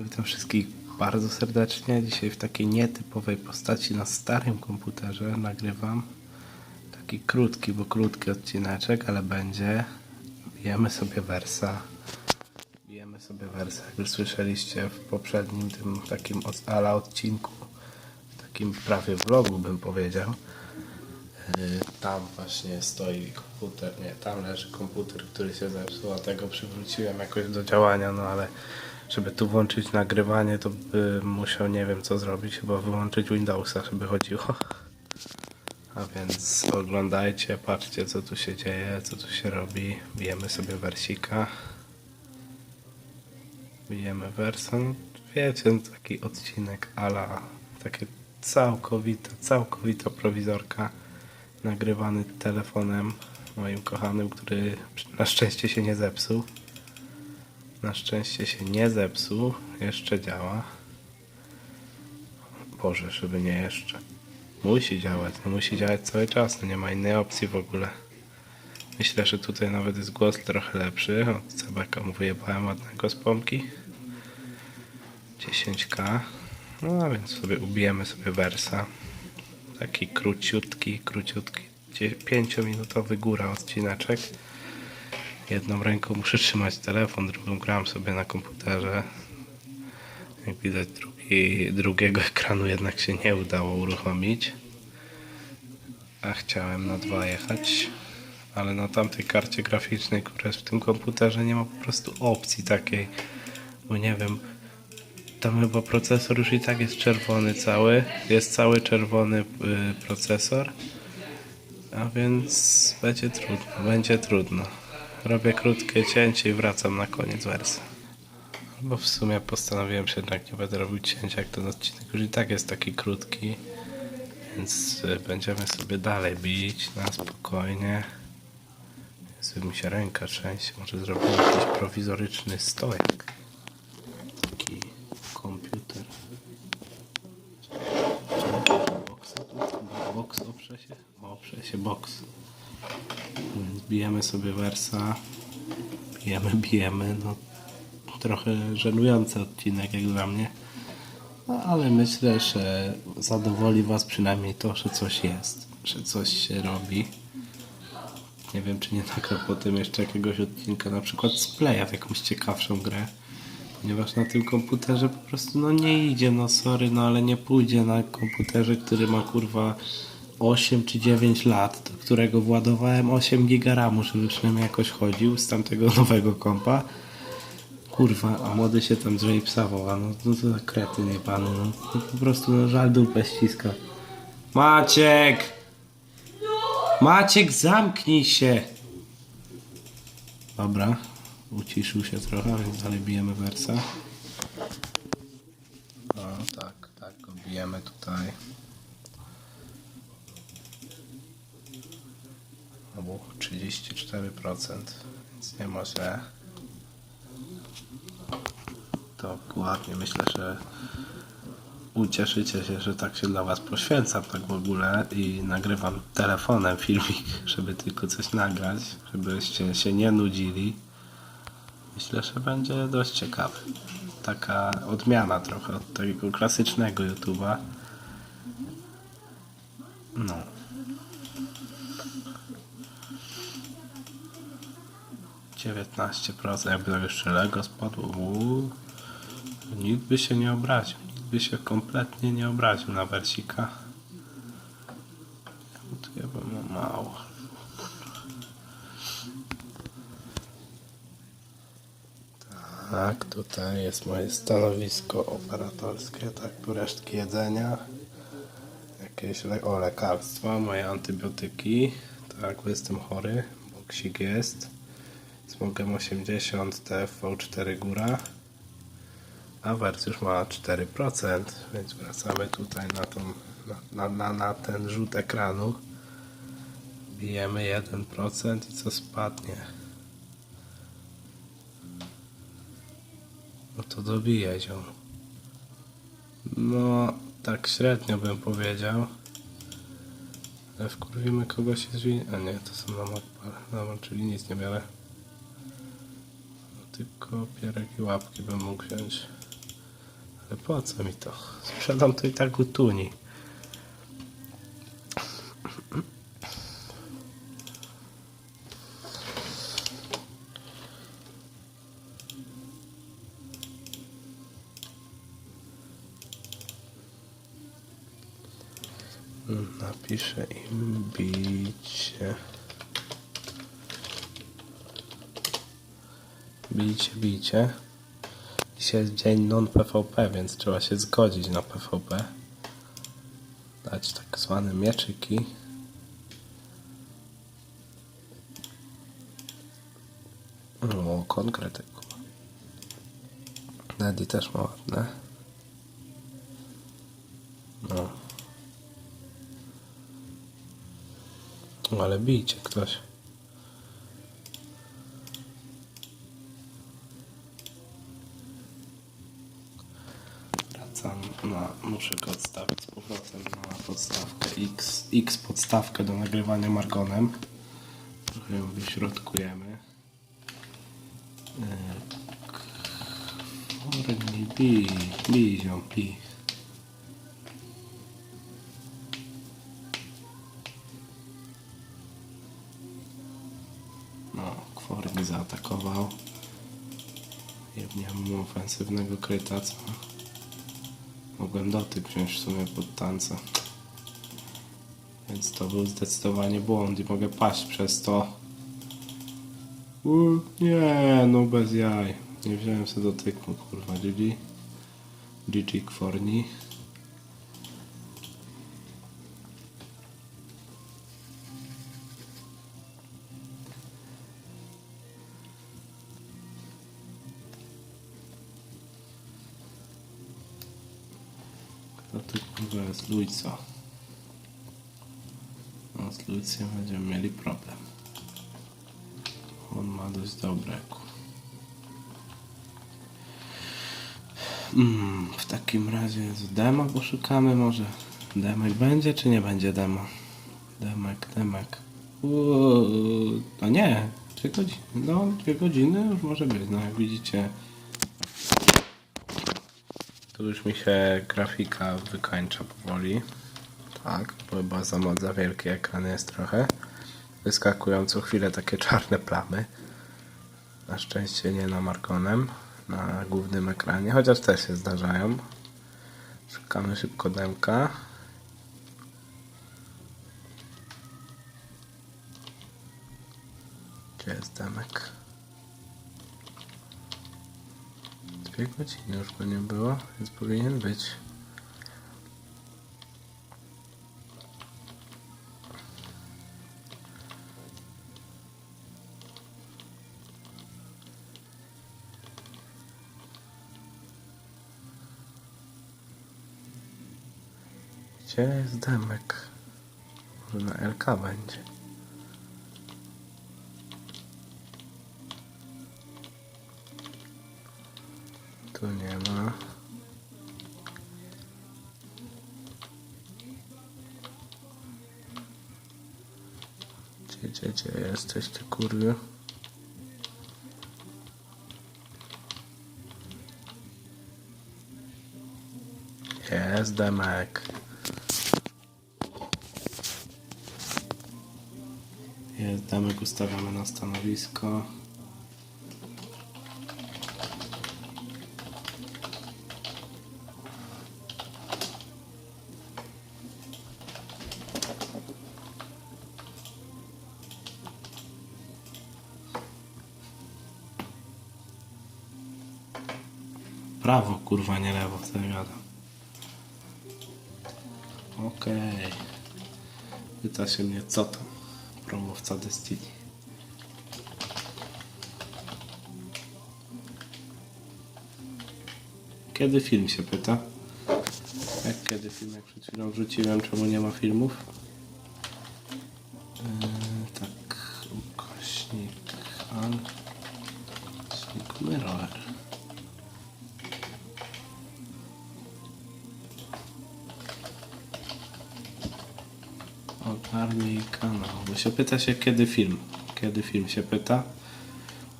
Witam wszystkich bardzo serdecznie. Dzisiaj w takiej nietypowej postaci na starym komputerze nagrywam taki krótki, bo krótki odcineczek, ale będzie. Bijemy sobie wersa. Bijemy sobie wersa, jak już słyszeliście w poprzednim tym takim ala odcinku, takim prawie vlogu bym powiedział. Yy, Tam właśnie stoi komputer, nie, tam leży komputer, który się zepsuł, a tego przywróciłem jakoś do działania, no ale żeby tu włączyć nagrywanie, to bym musiał nie wiem co zrobić, chyba wyłączyć Windowsa, żeby chodziło. A więc oglądajcie, patrzcie co tu się dzieje, co tu się robi. Bijemy sobie wersika. Bijemy wersa. No, Wiecie, taki odcinek ala takie całkowita, całkowita prowizorka nagrywany telefonem moim kochanym, który na szczęście się nie zepsuł. Na szczęście się nie zepsuł, jeszcze działa. Boże, żeby nie jeszcze. Musi działać, no musi działać cały czas, no nie ma innej opcji w ogóle. Myślę, że tutaj nawet jest głos trochę lepszy. Od CBK mu wyjebałem ładnego z pompki. 10k. No a więc sobie ubijemy sobie wersa. Taki króciutki, króciutki, 5-minutowy góra odcineczek. Jedną ręką muszę trzymać telefon, drugą gram sobie na komputerze. Jak widać drugi, drugiego ekranu jednak się nie udało uruchomić. A chciałem na dwa jechać. Ale na tamtej karcie graficznej, która jest w tym komputerze nie ma po prostu opcji takiej. Bo nie wiem, tam chyba procesor już i tak jest czerwony cały. Jest cały czerwony y, procesor. A więc będzie trudno, będzie trudno. Robię krótkie cięcie i wracam na koniec wersji. Bo w sumie postanowiłem się jednak nie będę robił cięcia, jak ten odcinek już i tak jest taki krótki. Więc y, będziemy sobie dalej bić na spokojnie. Jezu, mi się ręka trzęsie. Może zrobimy jakiś prowizoryczny stojak. Taki komputer. Boxa tu? Box oprze się? Oprze się box. Bijemy sobie wersa. Bijemy, bijemy. No, trochę żenujący odcinek jak dla mnie. No, ale myślę, że zadowoli Was przynajmniej to, że coś jest, że coś się robi. Nie wiem, czy nie nagram potem jeszcze jakiegoś odcinka, na przykład z Playa w jakąś ciekawszą grę. Ponieważ na tym komputerze po prostu no nie idzie, no sorry, no ale nie pójdzie na komputerze, który ma kurwa 8 czy 9 lat, do którego władowałem 8 giga RAMu, żeby przynajmniej jakoś chodził z tamtego nowego kompa. Kurwa, a młody się tam drze i psa woła, no, no to krety nie panu, no. no po prostu no, żal dupę ściska. Maciek! Maciek, zamknij się! Dobra, uciszył się trochę, więc dalej bijemy wersa. No tak, tak, go bijemy tutaj. 34%, więc nie ma źle. Dokładnie, myślę, że ucieszycie się, że tak się dla Was poświęcam tak w ogóle i nagrywam telefonem filmik, żeby tylko coś nagrać, żebyście się nie nudzili. Myślę, że będzie dość ciekawy. Taka odmiana trochę od tego klasycznego YouTube'a. No. Dziewiętnaście procent, jakby to jeszcze Lego spadło. Uuu. Nikt by się nie obraził. Nikt by się kompletnie nie obraził na wersika. Ja bym mało. Tak, tutaj jest moje stanowisko operatorskie, tak, tu resztki jedzenia, jakieś le o, lekarstwa, moje antybiotyki, tak, bo jestem chory, boksik jest, smogem 80, TFV4 góra, a wers już ma 4%, więc wracamy tutaj na, tą, na, na, na ten rzut ekranu, bijemy 1% i co spadnie? No to dobije ziom. No, tak średnio bym powiedział. Ale wkurwimy kogoś z drzwi. A nie, to są na Macpal. Dobra, czyli nic nie biorę. Tylko pierek i łapki bym mógł wziąć. Ale po co mi to? Sprzedam to i tak u tuni. Napiszę im bicie. Bicie, bicie. Dzisiaj jest dzień non-PVP, więc trzeba się zgodzić na PVP. Dać tak zwane mieczyki. O, konkretyk. Nedi też ma ładne. No. Ale bijcie ktoś. Na, muszę go odstawić z powrotem na podstawkę X, X podstawkę do nagrywania margonem. Trochę ją wyśrodkujemy. Korni, bij, bij ją. No, Kworni zaatakował. Jebniemy mu ofensywnego kryta, co? Mogłem dotyk wziąć w sumie pod tanca. Więc to był zdecydowanie błąd i mogę paść przez to. Nie, no bez jaj. Nie wziąłem sobie dotyku, kurwa, GG. GG Kworni. Kto tu kurwa jest Luisa? No z Luicją będziemy mieli problem. On ma dość dobre. ku- Mm, w takim razie z demo poszukamy może. Demek będzie czy nie będzie demo? Demek, demek. Uuu, no nie, dwie godziny. No, dwie godziny już może być. No jak widzicie, tu już mi się grafika wykończa powoli. Tak, bo chyba za, za wielki ekran jest trochę. Wyskakują co chwilę takie czarne plamy. Na szczęście nie na Markonem, na głównym ekranie, chociaż też się zdarzają. Szukamy szybko demka. Gdzie jest demek? Dwie godziny już go nie było, więc powinien być. Gdzie jest demek? Może na LK będzie. Tu nie ma. Gdzie, gdzie, gdzie jesteś ty kurwiu? Jest demek. Jest demek ustawiamy na stanowisko. Prawo, kurwa, nie lewo, co ja gadam. Okej. Pyta się mnie, co tam? Promówca Destiny. Kiedy film się pyta? Jak kiedy film, jak przed chwilą wrzuciłem, czemu nie ma filmów? Bo się pyta się kiedy film. Kiedy film się pyta.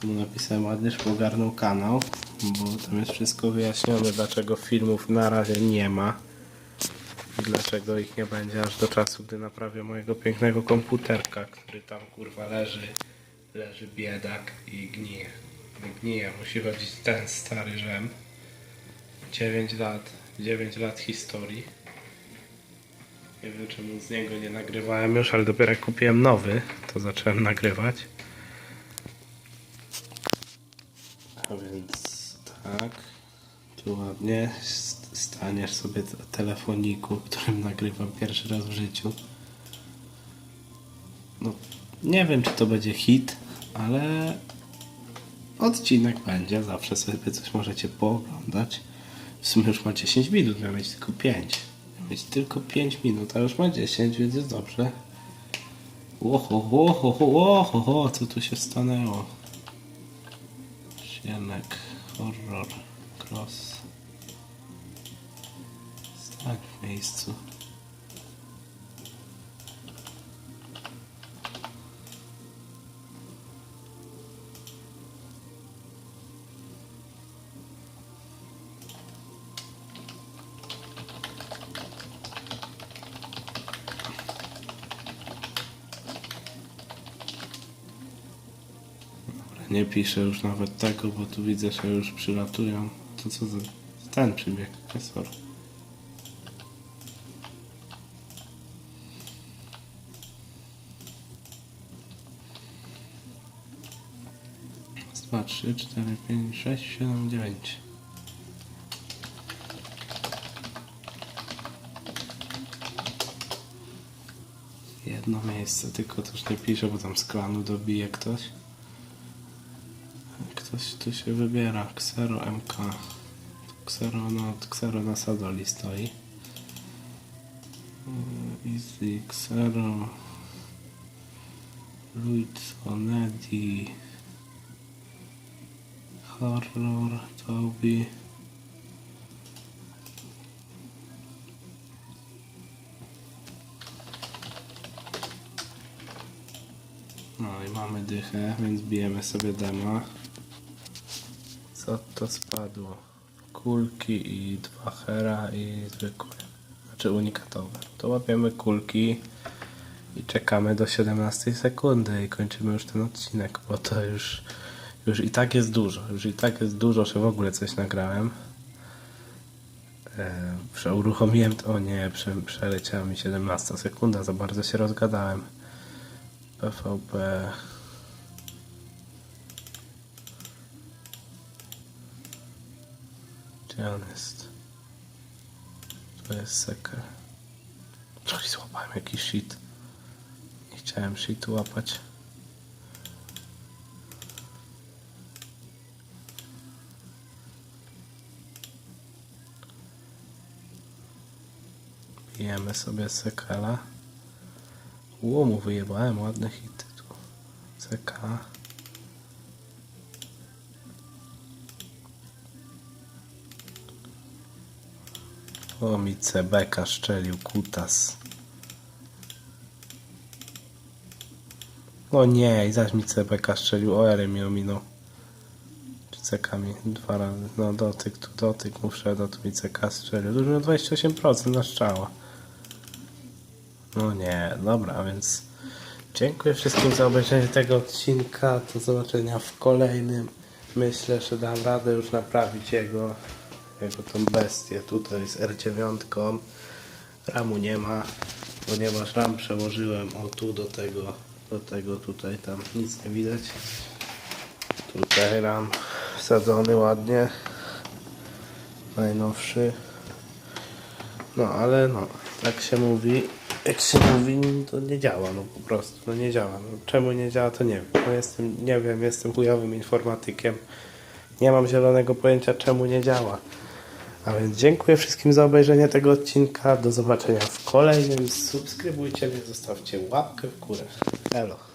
Tu napisałem ładnie, żeby ogarnął kanał. bo tam jest wszystko wyjaśnione, dlaczego filmów na razie nie ma. I dlaczego ich nie będzie aż do czasu, gdy naprawię mojego pięknego komputerka, który tam kurwa leży, leży biedak i gnije. Gnije, musi chodzić ten stary żem. 9 lat, 9 lat historii. Nie wiem czemu z niego nie nagrywałem już, ale dopiero jak kupiłem nowy, to zacząłem nagrywać. A więc tak, tu ładnie st- staniesz sobie telefoniku, którym nagrywam pierwszy raz w życiu. No, nie wiem czy to będzie hit, ale odcinek będzie, zawsze sobie coś możecie pooglądać. W sumie już ma 10 minut, miał mieć tylko 5. Mieć tylko 5 minut, a już ma 10, więc jest dobrze. Oho, oho, oho, oho, co tu się stanęło? Sienek, horror, cross. Stań w miejscu. Nie piszę już nawet tego, bo tu widzę, że już przylatują. To co za... Ten przybieg. Raz, Dwa, trzy, cztery, pięć, sześć, siedem, dziewięć. Jedno miejsce, tylko też nie piszę, bo tam z klanu dobije ktoś. Ktoś tu się wybiera. Xero MK. Xero, no, Xero na Sadoli stoi. Easy Xero. Luizzo Nedi. Horror Toby. No i mamy dychę, więc bijemy sobie dema. Co to spadło? Kulki i dwa hera i zwykłe. Znaczy unikatowe. To łapiemy kulki i czekamy do 17 sekundy i kończymy już ten odcinek, bo to już, już i tak jest dużo. Już i tak jest dużo, że w ogóle coś nagrałem. E, prze- uruchomiłem to, o nie, prze, przeleciała mi 17 sekunda, za bardzo się rozgadałem. PvP. Gdzie on jest? To jest seker. Coś złapałem jakiś shit. Nie chciałem shitu łapać. Bijemy sobie sekela. Łomu wyjebałem, ładne hity tu. CK. O mi CBK szczelił kutas. O nie, i zaś mi CBK szczelił, o ale mi ominął. Czy CK mi dwa razy, no dotyk, tu dotyk mu wszedł, a tu mi CK strzelił. Dużo miał 28% na strzała. No nie, dobra, więc dziękuję wszystkim za obejrzenie tego odcinka. Do zobaczenia w kolejnym. Myślę, że dam radę już naprawić jego, jego tą bestię tutaj z R9. Ramu nie ma, ponieważ ram przełożyłem o tu do tego, do tego tutaj, tam nic nie widać. Tutaj ram wsadzony ładnie. Najnowszy. No ale no, tak się mówi. Jak się mówi, to nie działa, no po prostu, no nie działa. No, czemu nie działa, to nie wiem. No jestem, nie wiem, jestem chujowym informatykiem. Nie mam zielonego pojęcia, czemu nie działa. A więc dziękuję wszystkim za obejrzenie tego odcinka. Do zobaczenia w kolejnym. Subskrybujcie mnie, zostawcie łapkę w górę. Elo.